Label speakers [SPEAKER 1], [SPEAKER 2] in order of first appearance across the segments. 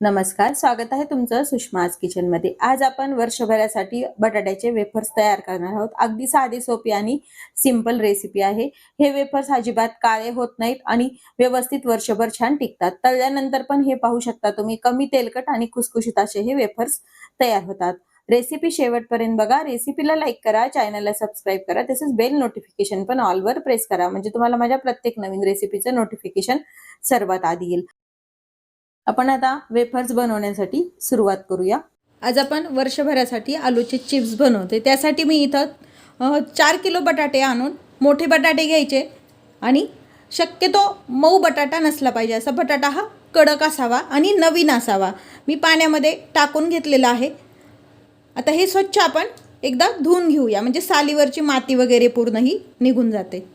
[SPEAKER 1] नमस्कार स्वागत आहे तुमचं सुषमाज किचनमध्ये. आज आपण वर्षभरासाठी बटाट्याचे वेफर्स तयार करणार आहोत. अगदी साधी सोपी आणि सिंपल रेसिपी आहे. हे वेफर्स अजिबात काळे होत नाहीत आणि व्यवस्थित वर्षभर छान टिकतात. तळल्यानंतर पण हे पाहू शकता तुम्ही कमी तेलकट आणि खुसखुशीत असे हे वेफर्स तयार होतात. रेसिपी शेवटपर्यंत बघा. रेसिपीला लाईक करा चॅनलला सबस्क्राईब करा. तसेच बेल नोटिफिकेशन पण ऑलवर प्रेस करा. म्हणजे तुम्हाला माझ्या प्रत्येक नवीन रेसिपीचं नोटिफिकेशन सर्वात आधी येईल. आपण आता वेफर्स बनवण्यासाठी सुरुवात करूया. आज आपण वर्षभरासाठी आलूचे चिप्स बनवते. त्यासाठी मी इथं चार किलो बटाटे आणून मोठे बटाटे घ्यायचे आणि शक्यतो मऊ बटाटा नसला पाहिजे. असा बटाटा हा कडक असावा आणि नवीन असावा. मी पाण्यामध्ये टाकून घेतलेला आहे. आता हे स्वच्छ आपण एकदा धुवून घेऊया. म्हणजे सालीवरची माती वगैरे पूर्ण ही निघून जाते.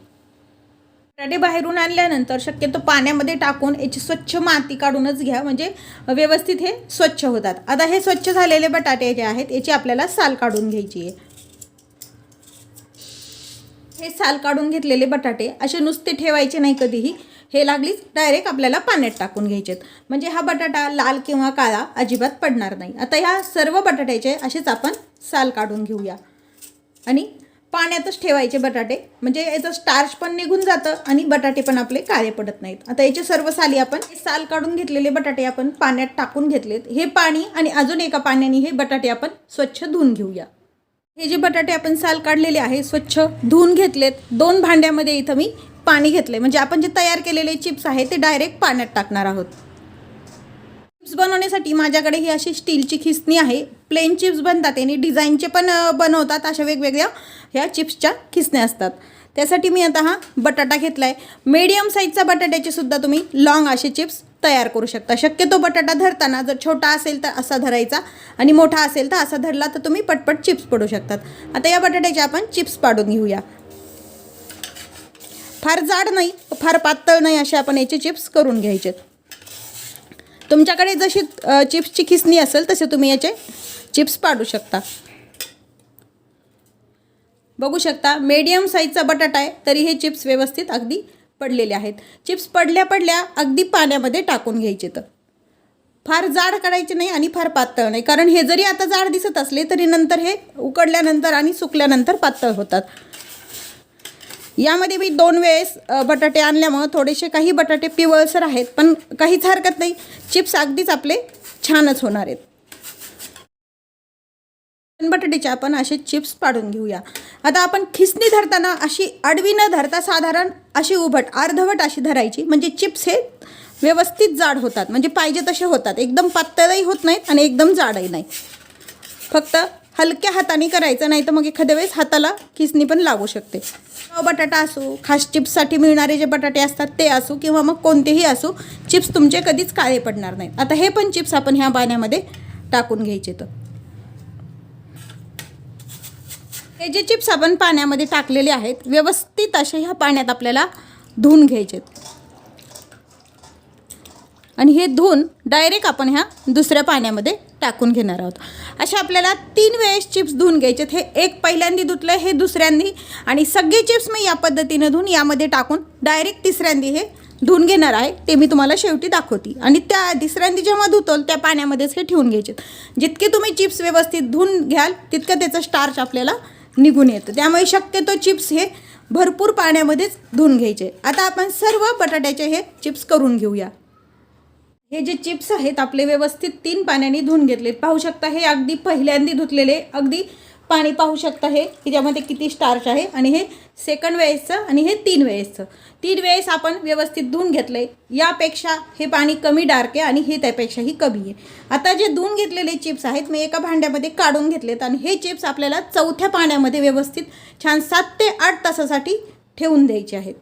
[SPEAKER 1] बटाटे बाहेरून आणल्यानंतर शक्यतो पाण्यामध्ये टाकून याची स्वच्छ माती काढूनच घ्या. म्हणजे व्यवस्थित हे स्वच्छ होतात. आता हे स्वच्छ झालेले बटाटे जे आहेत याची आपल्याला साल काढून घ्यायची आहे. हे साल काढून घेतलेले बटाटे असे नुसते ठेवायचे नाही कधीही. हे लागलीच डायरेक्ट आपल्याला पाण्यात टाकून घ्यायचेत. म्हणजे हा बटाटा लाल किंवा काळा अजिबात पडणार नाही. आता ह्या सर्व बटाट्याचे असेच आपण साल काढून घेऊया. आणि पाण्यातच ठेवायचे बटाटे. म्हणजे याचं स्टार्च पण निघून जातं आणि बटाटे पण आपले काळे पडत नाहीत. आता याचे सर्व साली आपण हे साल काढून घेतलेले बटाटे आपण पाण्यात टाकून घेतलेत. हे पाणी आणि अजून एका पाण्याने हे बटाटे आपण स्वच्छ धुवून घेऊया. हे जे बटाटे आपण साल काढलेले आहे स्वच्छ धुवून घेतलेत. दोन भांड्यामध्ये इथं मी पाणी घेतले म्हणजे आपण जे तयार केलेले चिप्स आहे ते डायरेक्ट पाण्यात टाकणार आहोत. चिप्स बनवण्यासाठी माझ्याकडे ही अशी स्टीलची खिसणी आहे. प्लेन चिप्स बनतात आणि डिझाईनचे पण बनवतात अशा वेगवेगळ्या ह्या चिप्सच्या खिसण्या असतात. त्यासाठी मी आता हा बटाटा घेतला आहे मीडियम साईजचा बटाट्याचे सुद्धा तुम्ही लाँग असे चिप्स तयार करू शकता. शक्यतो बटाटा धरताना जर छोटा असेल तर असा धरायचा आणि मोठा असेल तर असा धरला तर तुम्ही पटपट चिप्स पडू शकतात. आता या बटाट्याचे आपण चिप्स पाडून घेऊया. फार जाड नाही फार पातळ नाही असे आपण याचे चिप्स करून घ्यायचे. तुमच्याकडे जशी चिप्सची खिसणी असेल तसे तुम्ही याचे चिप्स पाडू शकता. बघू शकता मीडियम साईजचा बटाटा आहे तरी हे चिप्स व्यवस्थित अगदी पडलेले आहेत. चिप्स पडल्या पडल्या अगदी पाण्यामध्ये टाकून घ्यायचे तर. फार जाड करायचे नाही आणि फार पातळ नाही कारण हे जरी आता जाड दिसत असले तरी नंतर हे उकडल्यानंतर आणि सुकल्यानंतर पातळ होतात. यामध्ये मी दोन वेळेस बटाटे आणल्यामुळं थोडेसे काही बटाटे पिवळसर आहेत पण काहीच हरकत नाही. चिप्स अगदीच आपले छानच होणार आहेत. बटाट्याचे आपण असे चिप्स पाडून घेऊया. आता आपण खिसणी धरताना अशी आडवी न धरता साधारण अशी उभट अर्धवट अशी धरायची. म्हणजे चिप्स हे व्यवस्थित जाड होतात. म्हणजे पाहिजे तसे होतात. एकदम पातळही होत नाहीत आणि एकदम जाडही नाही. फक्त हलक्या हाताने करायचं नाही तर मग एखाद्या वेळेस हाताला खिसणी पण लागू शकते. बटाटा असो खास चिप्ससाठी मिळणारे जे बटाटे असतात ते असो किंवा मग कोणतेही असो चिप्स तुमचे कधीच काळे पडणार नाहीत. आता हे पण चिप्स आपण ह्या पाण्यामध्ये टाकून घ्यायचे तर. हे जे चिप्स आपण पाण्यामध्ये टाकलेले आहेत व्यवस्थित असे ह्या पाण्यात आपल्याला धुवून घ्यायचे आणि हे धुवून डायरेक्ट आपण ह्या दुसऱ्या पाण्यामध्ये टाकून घेणार आहोत. अशा आपल्याला तीन वेळेस चिप्स धुवून घ्यायचे हे एक पहिल्यांदी धुतलं हे दुसऱ्यांदी. आणि सगळे चिप्स मी या पद्धतीने धुवून यामध्ये टाकून डायरेक्ट तिसऱ्यांदी हे धुवून घेणार आहे. ते मी तुम्हाला शेवटी दाखवते. आणि त्या तिसऱ्यांदी जेव्हा धुतोल त्या पाण्यामध्येच हे ठेवून घ्यायचे जितके तुम्ही चिप्स व्यवस्थित धुवून घ्याल तितकं त्याचं स्टार्च आपल्याला निघून येतं. त्यामुळे शक्यतो चिप्स हे भरपूर पाण्यामध्येच धुवून घ्यायचे. आता आपण सर्व बटाट्याचे हे चिप्स करून घेऊया. हे जे चिप्स आहेत आपले व्यवस्थित तीन पाण्याने धुवून घेतले पाहू शकता हे अगदी पहिल्यांदी धुतलेले अगदी पाणी पाहू शकता हे की ज्यामध्ये किती स्टार्च आहे आणि हे सेकंड वेळेसचं आणि हे तीन वेळेसचं. तीन वेळेस आपण व्यवस्थित धुवून घेतलं आहे यापेक्षा हे पाणी कमी डार्क आहे आणि हे त्यापेक्षाही कमी आहे. आता जे धुवून घेतलेले चिप्स आहेत मी एका भांड्यामध्ये काढून घेतलेत आणि हे चिप्स आपल्याला चौथ्या पाण्यामध्ये व्यवस्थित छान सात ते आठ तासासाठी ठेवून द्यायचे आहेत.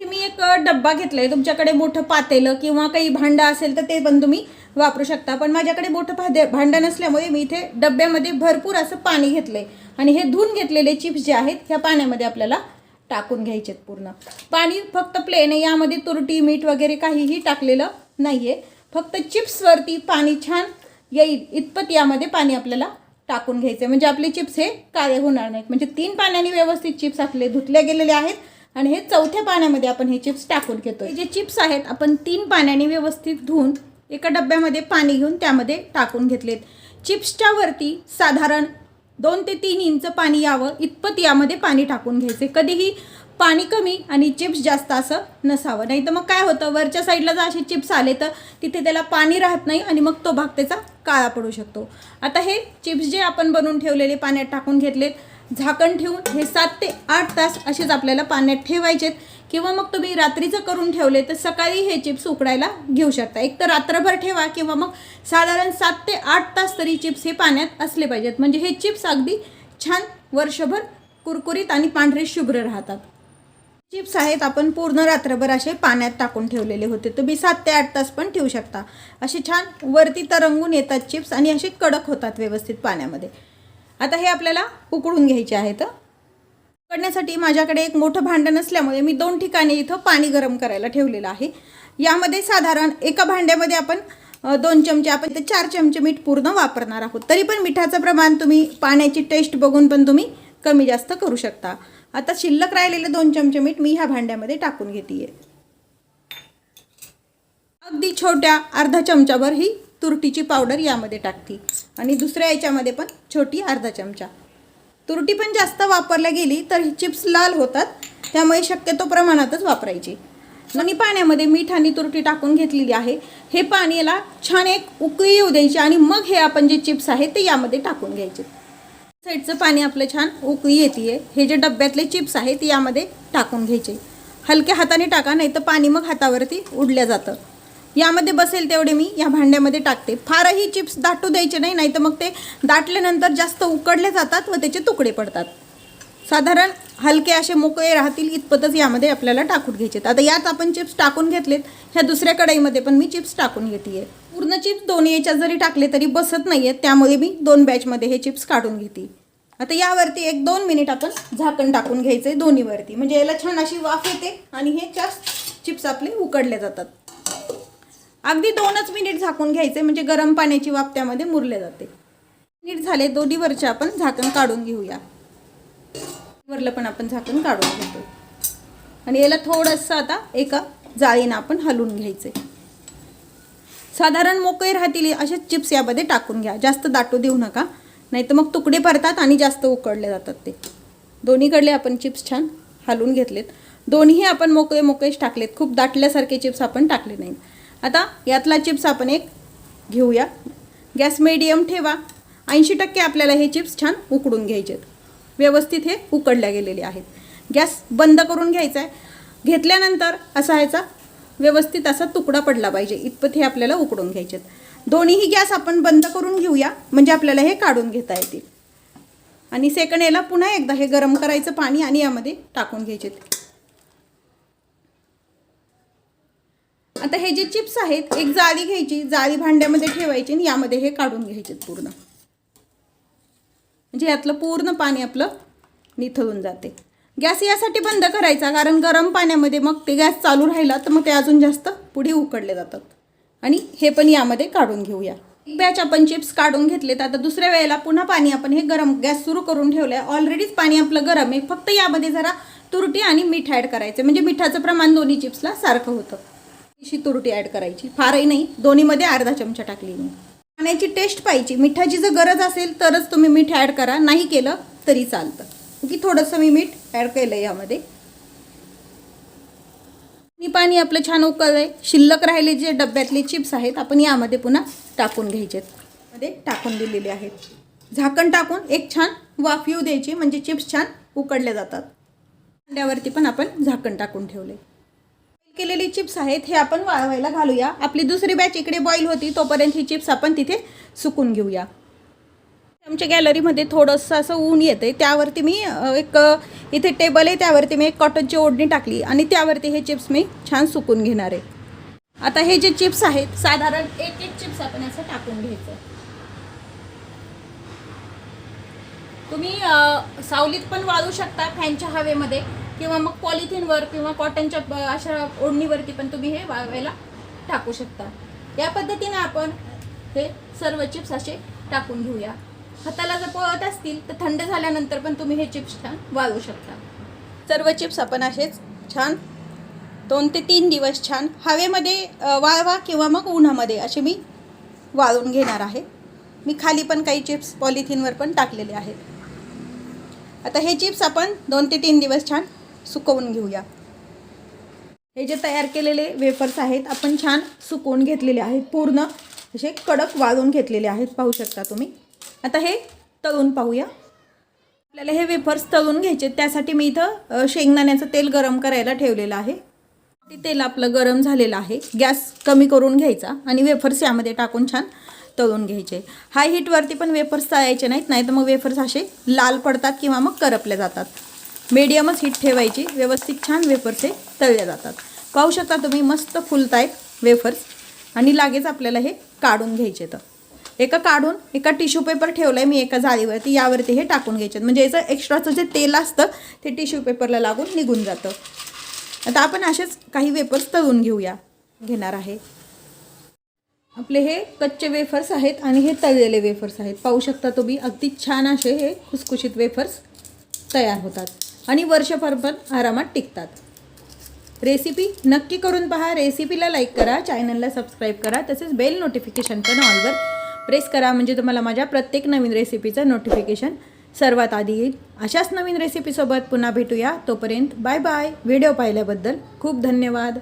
[SPEAKER 1] मी एक डब्बा आहे तुमच्याकडे मोठं पातेलं किंवा काही भांडं असेल तर ते पण तुम्ही वापरू शकता. पण माझ्याकडे मोठं भादे भांडं नसल्यामुळे मी इथे डब्यामध्ये भरपूर असं पाणी घेतलंय. आणि हे धुवून घेतलेले चिप्स जे आहेत ह्या पाण्यामध्ये आपल्याला टाकून घ्यायचेत पूर्ण. पाणी फक्त प्लेन आहे. यामध्ये तुरटी मीठ वगैरे काहीही टाकलेलं नाहीये. फक्त चिप्सवरती पाणी छान येईल. इतपत यामध्ये पाणी आपल्याला टाकून घ्यायचे म्हणजे आपले चिप्स हे काळे होणार नाहीत. म्हणजे तीन पाण्याने व्यवस्थित चिप्स आपले धुतले गेलेले आहेत. आणि हे चौथ्या पाण्यामध्ये आपण हे चिप्स टाकून घेतो हे जे चिप्स आहेत आपण तीन पाण्याने व्यवस्थित धुवून एका डब्यामध्ये पाणी घेऊन त्यामध्ये टाकून घेतलेत. चिप्सच्या वरती साधारण दोन ते तीन इंच पाणी यावं इतपत यामध्ये पाणी टाकून घ्यायचे. कधीही पाणी कमी आणि चिप्स जास्त असं नसावं. नाही तर मग काय होतं वरच्या साईडला जर असे चिप्स आले तर तिथे त्याला पाणी राहत नाही आणि मग तो भाग त्याचा काळा पडू शकतो. आता हे चिप्स जे आपण बनवून ठेवलेले पाण्यात टाकून घेतलेत झाकण ठेवून हे सात ते आठ तास असेच आपल्याला पाण्यात ठेवायचेत. किंवा मग तुम्ही रात्रीचं करून ठेवले तर सकाळी हे चिप्स उकडायला घेऊ शकता. एक तर रात्रभर ठेवा किंवा मग साधारण सात ते आठ तास तरी चिप्स हे पाण्यात असले पाहिजेत. म्हणजे हे चिप्स अगदी छान वर्षभर कुरकुरीत आणि पांढरे शुभ्र राहतात. चिप्स आहेत आपण पूर्ण रात्रभर असे पाण्यात टाकून ठेवलेले होते. तुम्ही सात ते आठ तास पण ठेवू शकता. असे छान वरती तरंगून येतात चिप्स आणि असे कडक होतात व्यवस्थित पाण्यामध्ये. आता हे आपल्याला उकळून घ्यायचे आहेत. उकडण्यासाठी माझ्याकडे एक मोठं भांडं नसल्यामुळे मी दोन ठिकाणी इथं पाणी गरम करायला ठेवलेलं आहे. यामध्ये साधारण एका भांड्यामध्ये आपण दोन चमचे आपण ते चार चमचे मीठ पूर्ण वापरणार आहोत. तरी पण मिठाचं प्रमाण तुम्ही पाण्याची टेस्ट बघून पण तुम्ही कमी जास्त करू शकता. आता शिल्लक राहिलेले दोन चमचे मीठ मी ह्या भांड्यामध्ये टाकून घेते अगदी छोट्या अर्धा चमचाभर ही तुरटीची पावडर यामध्ये टाकते. आणि दुसऱ्या याच्यामध्ये पण छोटी अर्धा चमचा. तुरटी पण जास्त वापरल्या गेली तर ही चिप्स लाल होतात. त्यामुळे शक्यतो प्रमाणातच वापरायची. आणि पाण्यामध्ये मीठ आणि तुरटी टाकून घेतलेली आहे. हे पाण्याला छान एक उकळी येऊ द्यायची आणि मग हे आपण जे चिप्स आहेत ते यामध्ये टाकून घ्यायचे. साईडचं पाणी आपलं छान उकळी येते हे जे डब्यातले चिप्स आहे ते यामध्ये टाकून घ्यायचे. हलक्या हाताने टाका नाही तर पाणी मग हातावरती उडल्या जातं. यामध्ये बसेल तेवढे मी या भांड्यामध्ये टाकते. फारही चिप्स दाटू द्यायचे नाही नाही तर मग ते दाटल्यानंतर जास्त उकडले जातात व त्याचे तुकडे पडतात. साधारण हलके असे मोकळे राहतील इतपतच यामध्ये आपल्याला टाकून घ्यायचे आता यात आपण चिप्स टाकून घेतलेत ह्या दुसऱ्या कढईमध्ये पण मी चिप्स टाकून घेते पूर्ण चिप्स दोन्ही याच्यात जरी टाकले तरी बसत नाही आहेत त्यामुळे मी दोन बॅचमध्ये हे चिप्स काढून घेते. आता यावरती एक दोन मिनिट आपण झाकण टाकून घ्यायचे दोन्हीवरती. म्हणजे याला छान अशी वाफ येते आणि हे चार चिप्स आपले उकडले जातात. अगदी दोनच मिनिट झाकून घ्यायचे म्हणजे गरम पाण्याची वाफ त्यामध्ये मुरले जाते. मिनिट झाले दोन्हीवरचे आपण झाकण काढून घेऊया. वरलं पण आपण झाकण काढून घेतो आणि याला थोडंसं आता एका जाळीनं आपण हलवून घ्यायचे. साधारण मोकळे राहतील असे चिप्स यामध्ये टाकून घ्या. जास्त दाटू देऊ नका. नाही तर मग तुकडे पडतात आणि जास्त उकडले जातात ते. दोन्हीकडले आपण चिप्स छान हलवून घेतलेत. दोन्हीही आपण मोकळे मोकळेच टाकलेत. खूप दाटल्यासारखे चिप्स आपण टाकले नाहीत. आता यातला चिप्स आपण एक घेऊया. गॅस मिडियम ठेवा. ऐंशी टक्के आपल्याला हे चिप्स छान उकडून घ्यायचे व्यवस्थित हे उकडल्या गेलेले आहेत. गॅस बंद करून घ्यायचा आहे घेतल्यानंतर असा ह्याचा व्यवस्थित असा तुकडा पडला पाहिजे. इतपत हे आपल्याला उकडून घ्यायचे दोन्हीही गॅस आपण बंद करून घेऊया. म्हणजे आपल्याला हे काढून घेता येतील. आणि सेकंड याला पुन्हा एकदा हे गरम करायचं पाणी आणि यामध्ये टाकून घ्यायचे आता हे जे चिप्स आहेत एक जाळी घ्यायची जाळी भांड्यामध्ये ठेवायची आणि यामध्ये हे काढून घ्यायचे पूर्ण. म्हणजे यातलं पूर्ण पाणी आपलं निथळून जाते. गॅस यासाठी बंद करायचा कारण गरम पाण्यामध्ये मग ते गॅस चालू राहिला तर मग ते अजून जास्त पुढे उकडले जातात. आणि हे पण यामध्ये काढून घेऊया. एक बॅच आपण चिप्स काढून घेतलेत. आता दुसऱ्या वेळेला पुन्हा पाणी आपण हे गरम गॅस सुरू करून ठेवलं आहे ऑलरेडीच पाणी आपलं गरम आहे. फक्त यामध्ये जरा तुरटी आणि मीठ ॲड करायचं म्हणजे मिठाचं प्रमाण दोन्ही चिप्सला सारखं होतं. अशी तुरटी ॲड करायची. फारही नाही दोन्हीमध्ये अर्धा चमचा टाकली मी. पाण्याची टेस्ट पाहिजे. मिठाची जर गरज असेल तरच तुम्ही मीठ ॲड करा. नाही केलं तरी चालतं. की थोडंसं मी मीठ ॲड केलं यामध्ये. मी पाणी आपलं छान उकळलं शिल्लक राहिले जे डब्यातले चिप्स आहेत आपण यामध्ये पुन्हा टाकून घ्यायचे मध्ये टाकून दिलेले आहेत. झाकण टाकून एक छान वाफ येऊ द्यायची म्हणजे चिप्स छान उकडले जातात. अंड्यावरती पण आपण झाकण टाकून ठेवले केलेली चिप्स आहेत हे आपण वाळवायला घालूया. आपली दुसरी बॅच इकडे बॉईल होती तोपर्यंत ही चिप्स आपण तिथे सुकून घेऊया. आमच्या गॅलरीमध्ये थोडंसं असं ऊन येतं आहे त्यावरती मी एक इथे टेबल आहे त्यावरती मी एक कॉटनची ओढणी टाकली आणि त्यावरती हे चिप्स मी छान सुकून घेणार आहे. आता हे जे चिप्स आहेत साधारण एक एक चिप्स आपण असं टाकून घ्यायचं. तुम्ही सावलीत पण वाळू शकता फॅनच्या हवेमध्ये. किंवा मग पॉलिथिनवर किंवा कॉटनच्या ब- अशा ओढणीवरती पण तुम्ही हे वाळवायला टाकू शकता. या पद्धतीने आपण हे सर्व चिप्स असे टाकून घेऊया. हाताला जर पळत असतील तर थंड झाल्यानंतर पण तुम्ही हे चिप्स छान वाळवू शकता. सर्व चिप्स आपण असेच छान दोन ते तीन दिवस छान हवेमध्ये वाळवा किंवा मग उन्हामध्ये असे मी वाळून घेणार आहे. मी खाली पण काही चिप्स पॉलिथिनवर पण टाकलेले आहेत. आता हे चिप्स आपण दोन ते तीन दिवस छान सुकवून घेऊया. हे जे तयार केलेले वेफर्स आहेत आपण छान सुकवून घेतलेले आहेत. पूर्ण असे कडक वाळून घेतलेले आहेत पाहू शकता तुम्ही. आता हे तळून पाहूया. आपल्याला हे वेफर्स तळून घ्यायचे त्यासाठी मी इथं शेंगदाण्याचं तेल गरम करायला ठेवलेलं आहे. ते तेल आपलं गरम झालेलं आहे. गॅस कमी करून घ्यायचा आणि वेफर्स यामध्ये टाकून छान तळून घ्यायचे. हाय हीटवरती पण वेफर्स तळायचे नाहीत नाही तर मग वेफर्स असे लाल पडतात किंवा मग करपले जातात. मीडियमच हीट ठेवायची. व्यवस्थित छान वेफर्स हे तळले जातात. पाहू शकता तुम्ही मस्त फुलत आहेत वेफर्स. आणि लागेच आपल्याला हे काढून घ्यायचे तर. एका काढून एका टिश्यू पेपर ठेवलं आहे मी एका जाळीवरती. यावरती हे टाकून घ्यायचे. म्हणजे याचं एक्स्ट्राचं जे तेल असतं ते टिश्यू पेपरला लागून निघून जातं. आता आपण असेच काही वेफर्स तळून घेऊया. घेणार आहे. आपले हे कच्चे वेफर्स आहेत आणि हे तळलेले वेफर्स आहेत. पाहू शकता तुम्ही अगदी छान असे हे खुसखुशीत वेफर्स तयार होतात. आणि वर्षभर पण आरामात टिकतात. रेसिपी नक्की करून पहा. रेसिपीला लाईक करा चॅनलला सबस्क्राईब करा. तसेच बेल नोटिफिकेशन पण ऑलवर प्रेस करा. म्हणजे तुम्हाला माझ्या प्रत्येक नवीन रेसिपीचं नोटिफिकेशन सर्वात आधी येईल. अशाच नवीन रेसिपीसोबत पुन्हा भेटूया. तोपर्यंत बाय बाय व्हिडिओ पाहिल्याबद्दल खूप धन्यवाद.